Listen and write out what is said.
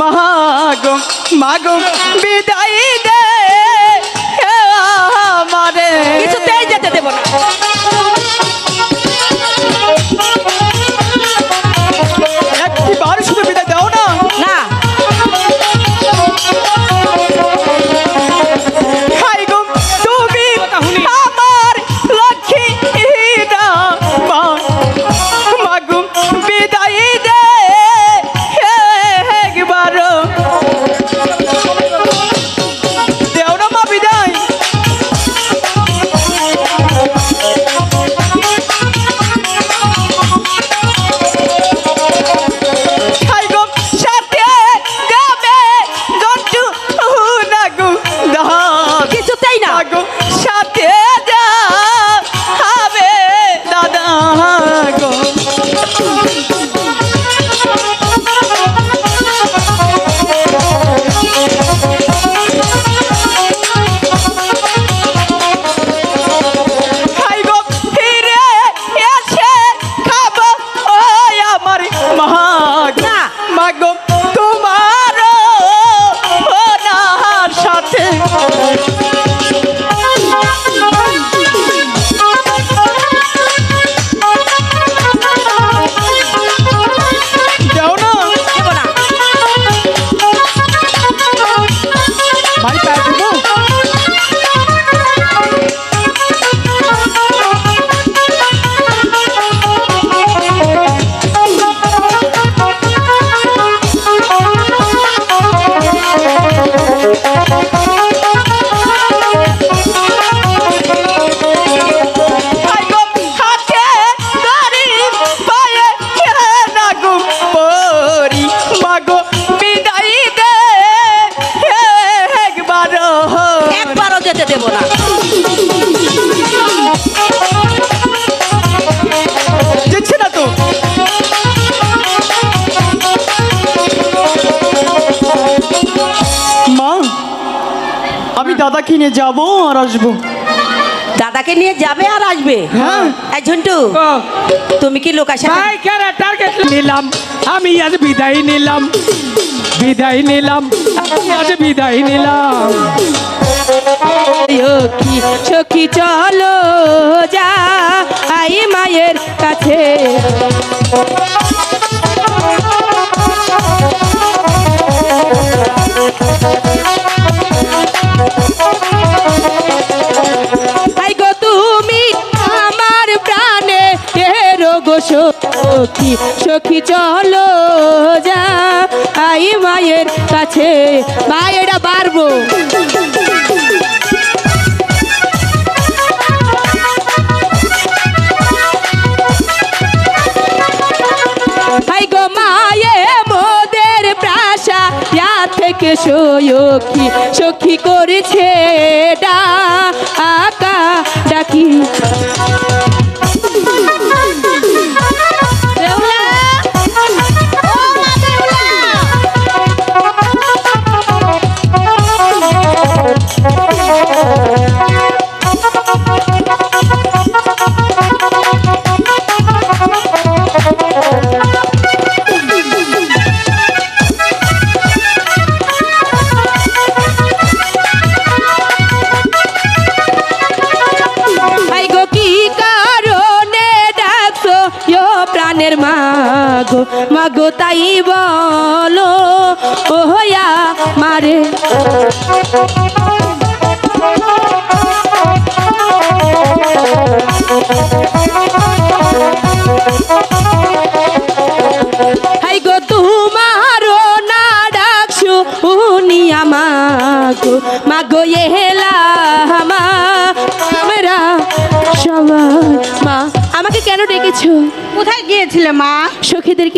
মাগো মাগো বিদায় দে। একবারও যেতে দেবো না। দিচ্ছে না তো। মা আমি দাদা কিনে যাব আর আসব। দাদাকে নিয়ে যাবে আর আসবে? হ্যাঁ। ঝন্টু তুমি কি লোক আসা ভাই টার্গেট নিলাম আমি আজ বিদায় নিলাম। বিদায় নিলাম আমি আজ বিদায় নিলাম। সখী সখী চলো যা, আই মায়ের কাছে। সখী সখী চলো যা, আই মায়ের কাছে। ভাই এটা সয়কি সখী করেছে প্রাণের মাগো মাগো তাই বলো, ও হইয়া মারে। হাই গো তোমারও না ডাকছো উনিয়া মাগো মাগো এহেলা কেন ডেকেছো? কোথায় গিয়েছিলে মা? সখীদেরকে